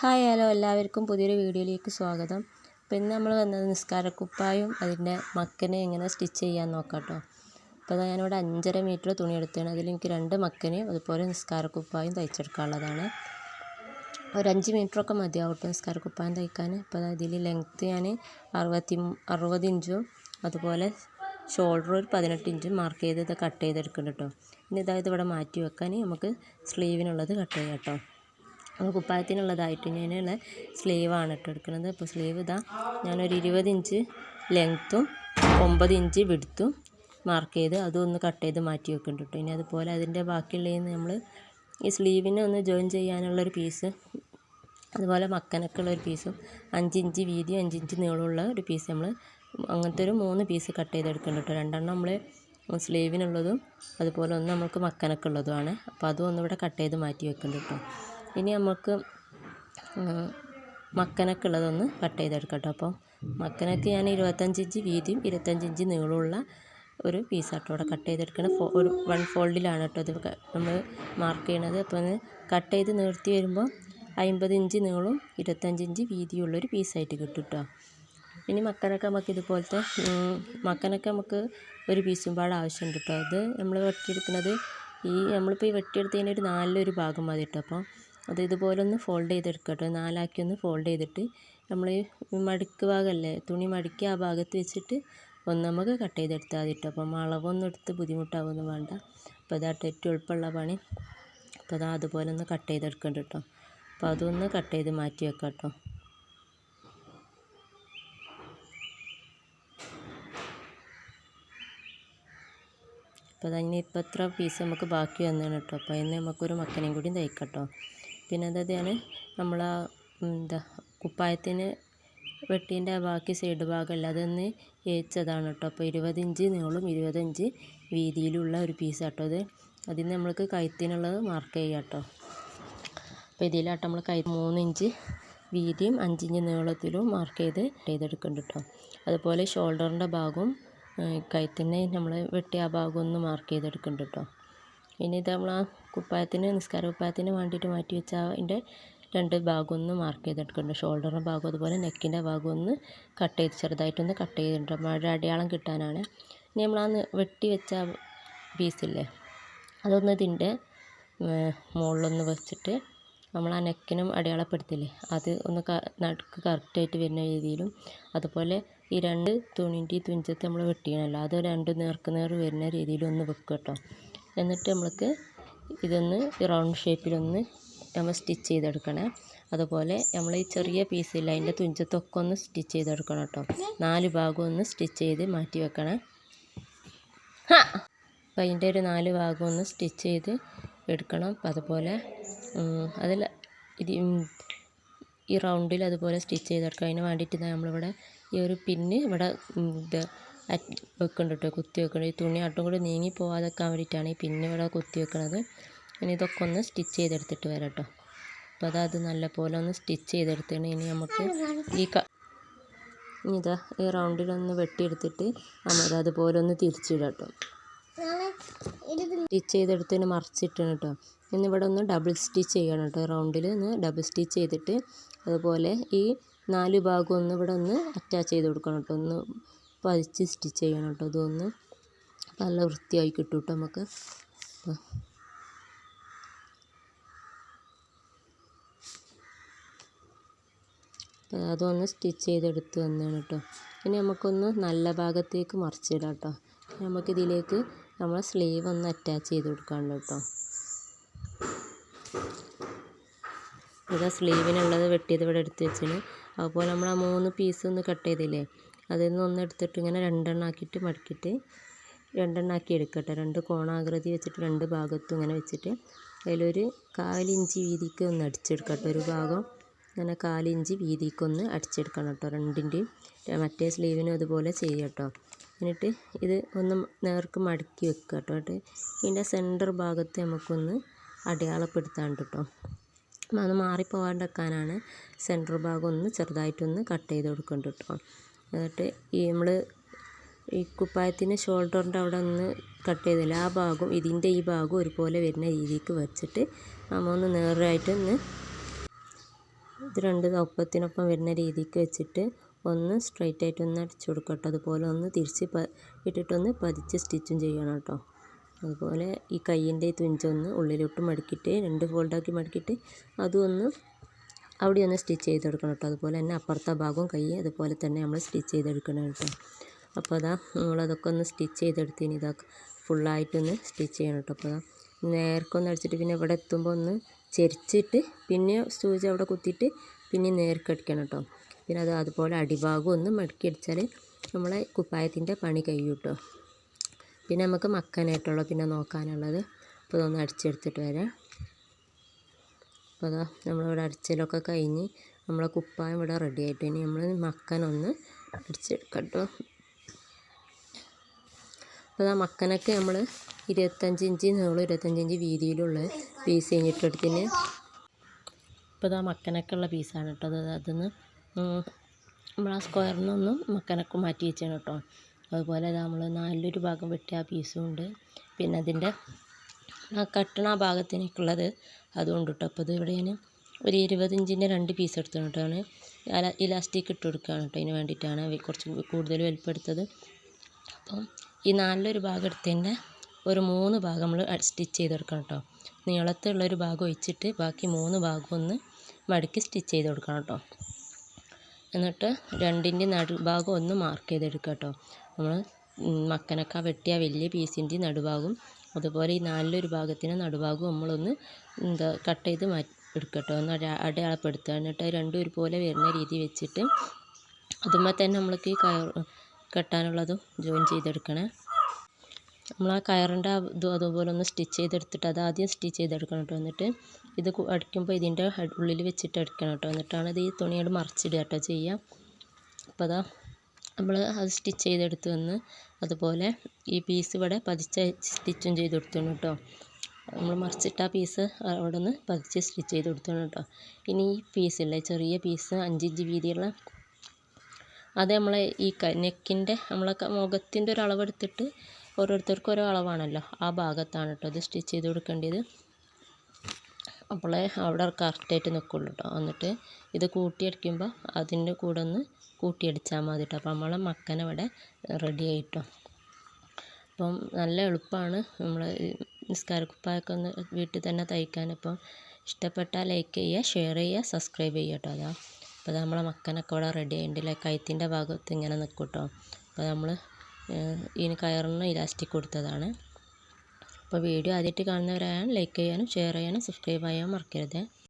Hi hello എല്ലാവർക്കും പുതിയൊരു വീഡിയോയിലേക്ക് സ്വാഗതം. അപ്പോൾ ഇന്ന് നമ്മൾ വന്നത് നിസ്കാരക്കുപ്പായും അതിന്റെ മക്കനെ എങ്ങനെ സ്റ്റിച്ച് ചെയ്യാൻ നോക്കാം കേട്ടോ അപ്പോൾ ഞാനിവിടെ അഞ്ചര മീറ്റർ തുണി എടുത്തതാണ്. അതിൽ എനിക്ക് രണ്ട് മക്കനെയും അതുപോലെ നിസ്കാരക്കുപ്പായും തയ്ച്ചെടുക്കാനുള്ളതാണ്. ഒരു അഞ്ച് മീറ്ററൊക്കെ മതിയാവും കേട്ടോ നിസ്കാരക്കുപ്പായം തയ്ക്കാൻ അപ്പോൾ അതിൽ ലെങ്ത്ത് ഞാൻ അറുപത്തി അറുപത് ഇഞ്ചും അതുപോലെ ഷോൾഡർ ഒരു പതിനെട്ട് ഇഞ്ചും മാർക്ക് ചെയ്ത് ഇത് കട്ട് ചെയ്തെടുക്കുന്നുണ്ട് കേട്ടോ ഇനി ഇതായത് ഇവിടെ മാറ്റി വെക്കാൻ നമുക്ക് സ്ലീവിനുള്ളത് കട്ട് ചെയ്യാം കേട്ടോ കുപ്പായത്തിനുള്ളതായിട്ട് ഞാനുള്ള സ്ലീവാണ് ഇട്ട് എടുക്കുന്നത്. അപ്പോൾ സ്ലീവ് ഇതാ ഞാനൊരു ഇരുപത് ഇഞ്ച് ലെങ്ത്തും ഒമ്പത് ഇഞ്ച് വിടുത്തും മാർക്ക് ചെയ്ത് അതൊന്ന് കട്ട് ചെയ്ത് മാറ്റി വെക്കുന്നുണ്ട് കേട്ടോ ഇനി അതുപോലെ അതിന്റെ ബാക്കിയുള്ളതിന് നമ്മൾ ഈ സ്ലീവിനെ ഒന്ന് ജോയിൻ ചെയ്യാനുള്ളൊരു പീസ് അതുപോലെ മക്കനൊക്കെ ഉള്ളൊരു പീസും അഞ്ച് ഇഞ്ച് വീതിയും അഞ്ച് ഇഞ്ച് നീളമുള്ള ഒരു പീസ് നമ്മൾ അങ്ങനത്തെ ഒരു മൂന്ന് പീസ് കട്ട് ചെയ്തെടുക്കുന്നുണ്ട് കേട്ടോ രണ്ടെണ്ണം നമ്മൾ സ്ലീവിനുള്ളതും അതുപോലെ ഒന്ന് നമുക്ക് മക്കനൊക്കെ ഉള്ളതുമാണ് അപ്പോൾ അതും ഒന്നിവിടെ കട്ട് ചെയ്ത് മാറ്റി വെക്കുന്നുണ്ട് കേട്ടോ ഇനി നമുക്ക് മക്കനൊക്കെ ഉള്ളതൊന്ന് കട്ട് ചെയ്തെടുക്കാം കേട്ടോ അപ്പം മക്കനൊക്കെ ഞാൻ ഇരുപത്തഞ്ച് ഇഞ്ച് വീതിയും ഇരുപത്തഞ്ച് ഇഞ്ച് നീളമുള്ള ഒരു പീസാട്ടോ ഇവിടെ കട്ട് ചെയ്തെടുക്കണം ഒരു വൺ ഫോൾഡിലാണ് കേട്ടോ ഇത് നമ്മൾ മാർക്ക് ചെയ്യണത്. അപ്പോൾ ഒന്ന് കട്ട് ചെയ്ത് നിർത്തി വരുമ്പോൾ അമ്പത് ഇഞ്ച് നീളവും ഇരുപത്തഞ്ച് ഇഞ്ച് വീതിയുള്ളൊരു പീസായിട്ട് കിട്ടും കേട്ടോ ഇനി മക്കനൊക്കെ നമുക്ക് ഇതുപോലത്തെ മക്കനൊക്കെ നമുക്ക് ഒരു പീസും പാട് ആവശ്യമുണ്ട് കേട്ടോ അത് നമ്മൾ വെട്ടിയെടുക്കുന്നത് ഈ നമ്മളിപ്പോൾ ഈ വെട്ടിയെടുത്തതിന്റെ ഒരു നാലിലൊരു ഭാഗം മതി കേട്ടോ അപ്പോൾ അത് ഇതുപോലെ ഒന്ന് ഫോൾഡ് ചെയ്തെടുക്കുക കേട്ടോ നാലാക്കി ഒന്ന് ഫോൾഡ് ചെയ്തിട്ട് നമ്മൾ മടുക്ക് ഭാഗമല്ലേ തുണി മടക്കി ആ ഭാഗത്ത് വെച്ചിട്ട് ഒന്ന് നമുക്ക് കട്ട് ചെയ്തെടുത്താൽ മതി കേട്ടോ അപ്പം അളവൊന്നും എടുത്ത് ബുദ്ധിമുട്ടാവുമൊന്നും വേണ്ട. അപ്പോൾ ഇതാ ഏറ്റവും എളുപ്പമുള്ള പണി. അപ്പോൾ അതാ അതുപോലെ ഒന്ന് കട്ട് ചെയ്തെടുക്കണ്ട കേട്ടോ അപ്പോൾ അതൊന്ന് കട്ട് ചെയ്ത് മാറ്റി വെക്കാം കേട്ടോ അപ്പോൾ അതിന് ഇപ്പോൾ എത്ര പീസ് നമുക്ക് ബാക്കി വന്നതാണ് കേട്ടോ അപ്പോൾ അതിന് നമുക്കൊരു മക്കനെയും കൂടി തയ്ക്കാം കേട്ടോ പിന്നെ അതാണ് നമ്മൾ ആ എന്താ കുപ്പായത്തിന് വെട്ടീന്റെ ബാക്കി സൈഡ് ഭാഗമല്ല അതൊന്ന് ഏച്ചതാണ് കേട്ടോ അപ്പോൾ ഇരുപത് ഇഞ്ച് നീളം ഇരുപത് ഇഞ്ച് വീതിയിലുള്ള ഒരു പീസ് കേട്ടോ അത് അതിന് നമ്മൾക്ക് കഴുത്തിനുള്ളത് മാർക്ക് ചെയ്യാം കേട്ടോ അപ്പോൾ ഇതിലാട്ടോ നമ്മൾ കൈ മൂന്ന് ഇഞ്ച് വീതിയും അഞ്ചിഞ്ച് നീളത്തിലും മാർക്ക് ചെയ്ത് ചെയ്തെടുക്കുന്നുണ്ട് കേട്ടോ അതുപോലെ ഷോൾഡറിന്റെ ഭാഗവും കഴുത്തിന്റെ നമ്മൾ വെട്ടിയ ആ ഒന്ന് മാർക്ക് ചെയ്തെടുക്കുന്നുണ്ട് കേട്ടോ ഇനി ഇത് നമ്മൾ ആ കുപ്പായത്തിന് നിസ്കാര കുപ്പായത്തിന് വേണ്ടിയിട്ട് മാറ്റി വെച്ച അതിന്റെ രണ്ട് ഭാഗം ഒന്ന് മാർക്ക് ചെയ്തെടുക്കുന്നുണ്ട് ഷോൾഡറിന്റെ ഭാഗം അതുപോലെ നെക്കിന്റെ ഭാഗം ഒന്ന് കട്ട് ചെയ്ത് ചെറുതായിട്ടൊന്ന് കട്ട് ചെയ്തിട്ടുണ്ട്. മഴ അടയാളം കിട്ടാനാണ്. ഇനി നമ്മളാന്ന് വെട്ടി വെച്ച പീസില്ലേ അതൊന്ന് ഇതിന്റെ മുകളിലൊന്ന് വെച്ചിട്ട് നമ്മൾ ആ നെക്കിനും അടയാളപ്പെടുത്തില്ലേ അത് ഒന്ന് നടുക്ക് കറക്റ്റായിട്ട് വരുന്ന രീതിയിലും അതുപോലെ ഈ രണ്ട് തുണിന്റെ ഈ തുഞ്ചത്ത് നമ്മൾ വെട്ടിയണല്ലോ അത് രണ്ട് നേർക്ക് നേർ വരുന്ന രീതിയിലൊന്ന് വെക്കുക കേട്ടോ. എന്നിട്ട് നമ്മൾക്ക് ഇതൊന്ന് റൗണ്ട് ഷേപ്പിലൊന്ന് നമ്മൾ സ്റ്റിച്ച് ചെയ്തെടുക്കണേ. അതുപോലെ നമ്മൾ ഈ ചെറിയ പീസില്ല അതിന്റെ തുഞ്ചത്തൊക്കെ ഒന്ന് സ്റ്റിച്ച് ചെയ്തെടുക്കണം കേട്ടോ. നാല് ഭാഗം ഒന്ന് സ്റ്റിച്ച് ചെയ്ത് മാറ്റി വെക്കണം. അപ്പം അതിന്റെ ഒരു നാല് ഭാഗം ഒന്ന് സ്റ്റിച്ച് ചെയ്ത് എടുക്കണം. അപ്പം അതുപോലെ അതിൽ ഇത് ഈ റൗണ്ടിൽ അതുപോലെ സ്റ്റിച്ച് ചെയ്തെടുക്കാം അതിന് വേണ്ടിയിട്ട് നമ്മളിവിടെ ഈ ഒരു പിന്ന് ഇവിടെ ഇത് വെക്കുന്നുണ്ട് കേട്ടോ കുത്തി വെക്കുന്നുണ്ട് ഈ തുണി ആട്ടും കൂടി നീങ്ങി പോവാതെക്കാൻ വേണ്ടിയിട്ടാണ് പിന്നെ ഇവിടെ കുത്തി വെക്കുന്നത് ഇനി ഇതൊക്കെ ഒന്ന് സ്റ്റിച്ച് ചെയ്തെടുത്തിട്ട് വരാം കേട്ടോ അപ്പോൾ അതത് നല്ലപോലെ ഒന്ന് സ്റ്റിച്ച് ചെയ്തെടുത്തിട്ട് ഇനി നമുക്ക് ഈ ക ഇതാ ഈ റൗണ്ടിലൊന്ന് വെട്ടിയെടുത്തിട്ട് നമ്മൾ അതുപോലെ ഒന്ന് തിരിച്ചിടാം കേട്ടോ സ്റ്റിച്ച് ചെയ്തെടുത്തതിന് മറിച്ചിട്ടാണ് കേട്ടോ ഇനി ഇവിടെ ഒന്ന് ഡബിൾ സ്റ്റിച്ച് ചെയ്യണം കേട്ടോ റൗണ്ടിൽ ഒന്ന് ഡബിൾ സ്റ്റിച്ച് ചെയ്തിട്ട് അതുപോലെ ഈ നാല് ഭാഗം ഒന്ന് ഇവിടെ ഒന്ന് അറ്റാച്ച് ചെയ്ത് കൊടുക്കണം കേട്ടോ ഒന്ന് പതിച്ച് സ്റ്റിച്ച് ചെയ്യണം കേട്ടോ ഇതൊന്ന്. നല്ല വൃത്തിയായി കിട്ടും കേട്ടോ നമുക്ക്. അതൊന്ന് സ്റ്റിച്ച് ചെയ്തെടുത്ത് തന്നെയാണ് കേട്ടോ. ഇനി നമുക്കൊന്ന് നല്ല ഭാഗത്തേക്ക് മറിച്ചിടാം കേട്ടോ. നമുക്കിതിലേക്ക് നമ്മൾ സ്ലീവ് ഒന്ന് അറ്റാച്ച് ചെയ്ത് കൊടുക്കാനുണ്ട് കേട്ടോ. ഇതാ സ്ലീവിനുള്ളത് വെട്ടിയത് ഇവിടെ എടുത്ത് വെച്ചിന്. അതുപോലെ നമ്മൾ ആ മൂന്ന് പീസ് ഒന്ന് കട്ട് ചെയ്തില്ലേ? അതിൽ നിന്ന് ഒന്ന് എടുത്തിട്ട് ഇങ്ങനെ രണ്ടെണ്ണം ആക്കിയിട്ട് മടക്കിയിട്ട് രണ്ടെണ്ണം ആക്കി എടുക്കട്ടെ. രണ്ട് കോണാകൃതി വെച്ചിട്ട് രണ്ട് ഭാഗത്തും ഇങ്ങനെ വെച്ചിട്ട് അതിലൊരു കാലിഞ്ച് വീതിക്ക് ഒന്ന് അടിച്ചെടുക്കട്ടെ. ഒരു ഭാഗം ഇങ്ങനെ കാലിഞ്ച് വീതിക്കൊന്ന് അടിച്ചെടുക്കണം കേട്ടോ. രണ്ടിന്റെയും മറ്റേ സ്ലീവിനും അതുപോലെ ചെയ്യുക കേട്ടോ. എന്നിട്ട് ഇത് ഒന്ന് നേർക്ക് മടക്കി വെക്കുക കേട്ടോ. എന്നിട്ട് ഇതിന്റെ സെന്റർ ഭാഗത്ത് നമുക്കൊന്ന് അടയാളപ്പെടുത്താണ്ട് കേട്ടോ. അത് മാറിപ്പോകാണ്ടിരിക്കാനാണ് സെന്റർ ഭാഗം ഒന്ന് ചെറുതായിട്ടൊന്ന് കട്ട് ചെയ്ത് കൊടുക്കേണ്ടത് കേട്ടോ. എന്നിട്ട് ഈ നമ്മൾ ഈ കുപ്പായത്തിന് ഷോൾഡറിന്റെ അവിടെ ഒന്ന് കട്ട് ചെയ്തില്ല ആ ഭാഗം ഇതിന്റെ ഈ ഭാഗം ഒരുപോലെ വരുന്ന രീതിക്ക് വെച്ചിട്ട് നമ്മൾ ഒന്ന് ഒന്ന് ഇത് രണ്ട് ഒപ്പത്തിനൊപ്പം വരുന്ന രീതിക്ക് വെച്ചിട്ട് ഒന്ന് സ്ട്രൈറ്റ് ആയിട്ട് ഒന്ന് അടിച്ചു കൊടുക്കട്ടോ കേട്ടോ. അതുപോലെ ഒന്ന് തിരിച്ച് പ ഇട്ടിട്ടൊന്ന് പതിച്ച് സ്റ്റിച്ചും ചെയ്യണം കേട്ടോ. അതുപോലെ ഈ കയ്യിന്റെ തുഞ്ചൊന്ന് ഉള്ളിലോട്ട് മടക്കിയിട്ട് രണ്ട് ഫോൾഡാക്കി മടക്കിയിട്ട് അതും ഒന്ന് അവിടെ ഒന്ന് സ്റ്റിച്ച് ചെയ്തെടുക്കണം കേട്ടോ. അതുപോലെ തന്നെ അപ്പുറത്തെ ഭാഗവും കൈ അതുപോലെ തന്നെ നമ്മൾ സ്റ്റിച്ച് ചെയ്തെടുക്കണം കേട്ടോ. അപ്പോൾ അതാ നമ്മളതൊക്കെ ഒന്ന് സ്റ്റിച്ച് ചെയ്തെടുത്തിന് ഇതാ ഫുള്ളായിട്ടൊന്ന് സ്റ്റിച്ച് ചെയ്യണം കേട്ടോ. അപ്പോൾ അതാ നേർക്കൊന്ന് അടിച്ചിട്ട് പിന്നെ ഇവിടെ എത്തുമ്പോൾ ഒന്ന് ചെരിച്ചിട്ട് പിന്നെ സൂചി അവിടെ കുത്തിയിട്ട് പിന്നെ നേർക്ക് അടിക്കണം കേട്ടോ. പിന്നെ അത് അതുപോലെ അടിഭാഗം ഒന്ന് മടക്കി അടിച്ചാൽ നമ്മളെ കുപ്പായത്തിന്റെ പണി കഴിയും കേട്ടോ. പിന്നെ നമുക്ക് മക്കാനായിട്ടുള്ള പിന്നെ നോക്കാനുള്ളത്. അപ്പോൾ ഇതൊന്ന് അടിച്ചെടുത്തിട്ട് വരാം. അപ്പോൾ അതാ നമ്മളിവിടെ അടിച്ചലൊക്കെ കഴിഞ്ഞ് നമ്മളെ കുപ്പായം ഇവിടെ റെഡി ആയിട്ട് ഇനി നമ്മൾ മക്കനൊന്ന് അടിച്ചെടുക്കട്ടോ കേട്ടോ. അപ്പോൾ ആ മക്കനൊക്കെ നമ്മൾ ഇരുപത്തഞ്ച് ഇഞ്ച് നീളം ഇരുപത്തഞ്ച് ഇഞ്ച് വീതിയിലുള്ള പീസ് കഴിഞ്ഞിട്ടെടുത്തിന് ഇപ്പോൾ ആ മക്കനൊക്കെ ഉള്ള പീസാണ് കേട്ടോ. അത് അതിന്ന് നമ്മൾ ആ സ്ക്വയറിൽ നിന്നൊന്നും മക്കനൊക്കെ മാറ്റി വെച്ചാണ് കേട്ടോ. അതുപോലെ അതാ നമ്മൾ നാലിലൊരു ഭാഗം വെട്ടിയ ആ പീസും ഉണ്ട്. പിന്നെ അതിന്റെ ആ കട്ടണ ആ അതുകൊണ്ട് കേട്ടോ അപ്പോൾ ഇവിടെ ഞാൻ ഒരു ഇരുപത് ഇഞ്ചിന്റെ രണ്ട് പീസ് എടുത്തിട്ടാണ് ഇലാസ്റ്റിക് ഇട്ട് കൊടുക്കുകയാണ് കേട്ടോ. അതിന് വേണ്ടിയിട്ടാണ് കുറച്ച് കൂടുതൽ വലിപ്പം എടുത്തത് അപ്പം ഈ നാലിലൊരു ഭാഗം എടുത്തതിന്റെ ഒരു മൂന്ന് ഭാഗം നമ്മൾ സ്റ്റിച്ച് ചെയ്തെടുക്കണം കേട്ടോ. നീളത്തുള്ളൊരു ഭാഗം ഒഴിച്ചിട്ട് ബാക്കി മൂന്ന് ഭാഗം ഒന്ന് മടക്കി സ്റ്റിച്ച് ചെയ്ത് കൊടുക്കണം കേട്ടോ. എന്നിട്ട് രണ്ടിന്റെ നടുഭാഗം ഒന്ന് മാർക്ക് ചെയ്തെടുക്കുക കേട്ടോ. നമ്മൾ മക്കനക്ക വെട്ടിയ വലിയ പീസിന്റെ നടുഭാഗം അതുപോലെ ഈ നാലിലൊരു ഭാഗത്തിന് നടുഭാഗം നമ്മളൊന്ന് എന്താ കട്ട് ചെയ്ത് മാറ്റി എടുക്കട്ടോ. ഒന്ന് അടയാളപ്പെടുത്തുക. എന്നിട്ട് രണ്ടും ഒരുപോലെ വരുന്ന രീതി വെച്ചിട്ട് അതുമ്പോൾ തന്നെ നമ്മൾക്ക് ഈ കയർ കെട്ടാനുള്ളതും ജോയിൻ ചെയ്തെടുക്കണേ. നമ്മൾ ആ കയറിന്റെ ഇതും അതുപോലെ ഒന്ന് സ്റ്റിച്ച് ചെയ്തെടുത്തിട്ട് അത് ആദ്യം സ്റ്റിച്ച് ചെയ്തെടുക്കണം കേട്ടോ. എന്നിട്ട് ഇത് അടിക്കുമ്പോൾ ഇതിന്റെ ഉള്ളിൽ വെച്ചിട്ട് അടിക്കണം കേട്ടോ. എന്നിട്ടാണ് ഇത് ഈ തുണിയോട് മറിച്ചിടുക കേട്ടോ ചെയ്യുക അപ്പോൾ അതാ നമ്മൾ അത് സ്റ്റിച്ച് ചെയ്തെടുത്ത് വന്ന് അതുപോലെ ഈ പീസ് ഇവിടെ പതിച്ച് സ്റ്റിച്ചും ചെയ്ത് കൊടുത്തോണം കേട്ടോ. നമ്മൾ മറിച്ചിട്ട ആ പീസ് അവിടെ നിന്ന് പതിച്ച് സ്റ്റിച്ച് ചെയ്ത് കൊടുത്തോണം കേട്ടോ. ഇനി ഈ പീസില്ലേ ചെറിയ പീസ് അഞ്ചിഞ്ച് വീതിയുള്ള അത് നമ്മളെ ഈ നെക്കിന്റെ നമ്മളെ മുഖത്തിന്റെ ഒരു അളവെടുത്തിട്ട് ഓരോരുത്തർക്കും ഓരോ അളവാണല്ലോ. ആ ഭാഗത്താണ് കേട്ടോ അത് സ്റ്റിച്ച് ചെയ്ത് കൊടുക്കേണ്ടത്. അപ്പോളേ അവിടെ കറക്റ്റായിട്ട് നിൽക്കുള്ളൂ കേട്ടോ എന്നിട്ട് ഇത് കൂട്ടിയടിക്കുമ്പോൾ അതിന്റെ കൂടെ ഒന്ന് കൂട്ടിയടിച്ചാൽ മതി കേട്ടോ അപ്പോൾ നമ്മളെ മക്കനവിടെ റെഡി ആയിട്ടോ. അപ്പം നല്ല എളുപ്പമാണ് നമ്മൾ നിസ്കാരക്കുപ്പായൊക്കെ ഒന്ന് വീട്ടിൽ തന്നെ തയ്ക്കാൻ. അപ്പം ഇഷ്ടപ്പെട്ടാൽ ലൈക്ക് ചെയ്യുക ഷെയർ ചെയ്യുക സബ്സ്ക്രൈബ് ചെയ്യുക കേട്ടോ അതാ. അപ്പോൾ അത് നമ്മളെ മക്കനൊക്കെ അവിടെ റെഡി ആയിട്ടുണ്ടല്ലേ കഴുത്തിന്റെ ഭാഗത്ത് ഇങ്ങനെ നിൽക്കും കേട്ടോ അപ്പോൾ നമ്മൾ ഇതിന് കയറുന്ന ഇലാസ്റ്റിക് കൊടുത്തതാണ്. അപ്പോൾ വീഡിയോ ആദ്യമായിട്ട് കാണുന്നവരായാൽ ലൈക്ക് ചെയ്യാനും ഷെയർ ചെയ്യാനും സബ്സ്ക്രൈബ് ചെയ്യാനും മറക്കരുത്.